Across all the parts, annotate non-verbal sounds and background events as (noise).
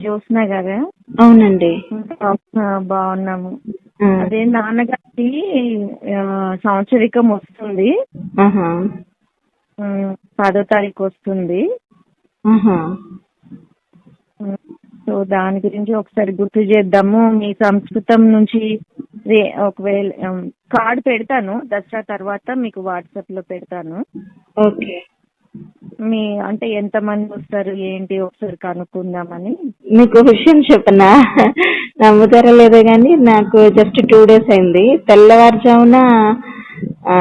జ్యోత్స్న గారా? అవునండి. బాగున్నాము. అదే నాన్నగారికి ఆ, సంవత్సరికం వస్తుంది. పదో తారీఖు వస్తుంది. సో దాని గురించి ఒకసారి గుర్తు చేద్దాము. మీ సంస్కృతం నుంచి ఒకవేళ కార్డు పెడతాను. దసరా తర్వాత మీకు వాట్సాప్లో పెడతాను. ఓకే. మీ అంటే ఎంత మంది వస్తారు ఏంటి ఒకసారి కనుక్కుందామని? మీకు విషయం చెప్పనా? నమ్ముతారా లేదో కానీ నాకు జస్ట్ టూ డేస్ అయింది. తెల్లవారుజామున ఆ,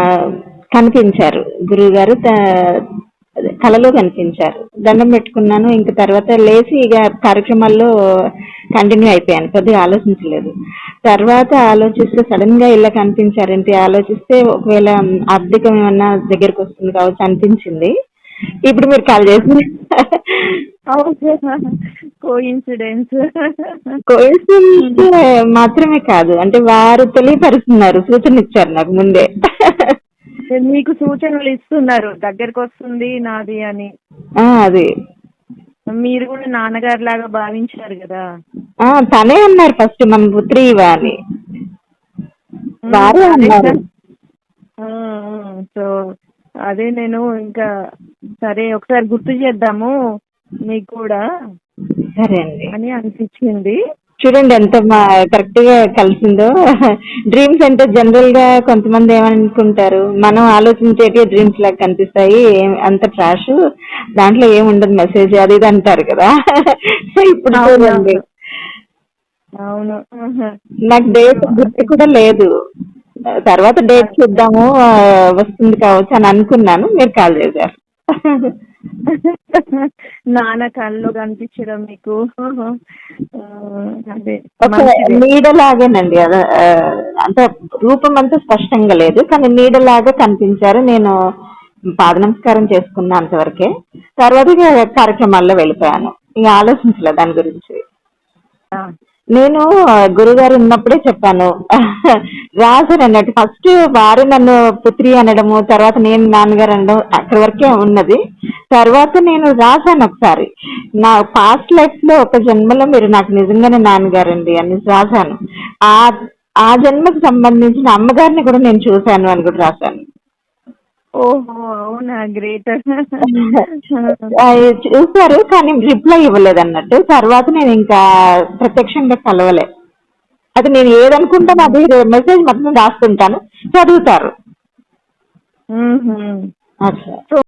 కనిపించారు. గురువు గారు కలలో కనిపించారు. దండం పెట్టుకున్నాను. ఇంక తర్వాత లేచి ఇక కార్యక్రమాల్లో కంటిన్యూ అయిపోయాను. కొద్దిగా ఆలోచించలేదు. తర్వాత ఆలోచిస్తే సడన్గా ఇలా కనిపించారంటే? ఆలోచిస్తే ఒకవేళ ఆర్థికం ఏమన్నా దగ్గరకు వస్తుంది కావచ్చు అనిపించింది. ఇప్పుడు మీరు కాల్ చేసి మాత్రమే కాదు. అంటే వారు తెలియపరుస్తున్నారు. సూచన ఇచ్చారు నాకు ముందే. మీకు సూచనలు ఇస్తున్నారు. దగ్గరకు వస్తుంది నాది అని. అది. మీరు కూడా నాన్నగారు లాగా భావించారు కదా. తనే అన్నారు ఫస్ట్ మన పుత్రి అని. వారే అన్నారు. సో అదే నేను ఇంకా సరే ఒకసారి గుర్తు చేద్దాము మీకు కూడా సరే అండి. అని అనిపించింది. చూడండి ఎంత కరెక్ట్గా కలిసిందో. డ్రీమ్స్ అంటే జనరల్గా కొంతమంది ఏమనుకుంటారు? మనం ఆలోచించేటి డ్రీమ్స్ లాగా కనిపిస్తాయి. అంత ట్రాష్ దాంట్లో ఏముండదు మెసేజ్ అది ఇది అంటారు కదా. సో ఇప్పుడు చూడండి. అవును. నాకు డేట్ గుర్తు కూడా లేదు. తర్వాత డేట్ చూద్దాము వస్తుంది కావచ్చు అని అనుకున్నాను. మీరు కాల్ చేశారు. (laughs) నాన్న కళ్ళు కనిపించడం మీకు. అదే. నీడలాగానండి. అంటే రూపం అంతా స్పష్టంగా లేదు కానీ నీడలాగా కనిపించారు. నేను పాద నమస్కారం చేసుకున్నా అంతవరకే. తర్వాత ఇక కార్యక్రమాల్లో వెళ్ళిపోయాను. ఇక ఆలోచించలే దాని గురించి. నేను గురుగారు ఉన్నప్పుడే చెప్పాను. (laughs) రాశాను అన్నట్టు. ఫస్ట్ వారు నన్ను పుత్రి అనడము తర్వాత నేను నాన్నగారు అనడం అక్కడి వరకే ఉన్నది. తర్వాత నేను రాశాను ఒకసారి. నా పాస్ట్ లైఫ్లో ఒక జన్మలో మీరు నాకు నిజంగానే నాన్నగారండి అని రాశాను. ఆ ఆ జన్మకు సంబంధించిన అమ్మగారిని కూడా నేను చూశాను అని కూడా రాశాను. ఓహో అవునా గ్రేట్. చూశారు కానీ రిప్లై ఇవ్వలేదు అన్నట్టు తర్వాత నేను ఇంకా ప్రత్యక్షంగా కలవలే. అది నేను ఏదనుకుంటానో అది మెసేజ్ మొత్తం రాస్తుంటాను. చదువుతారు. సో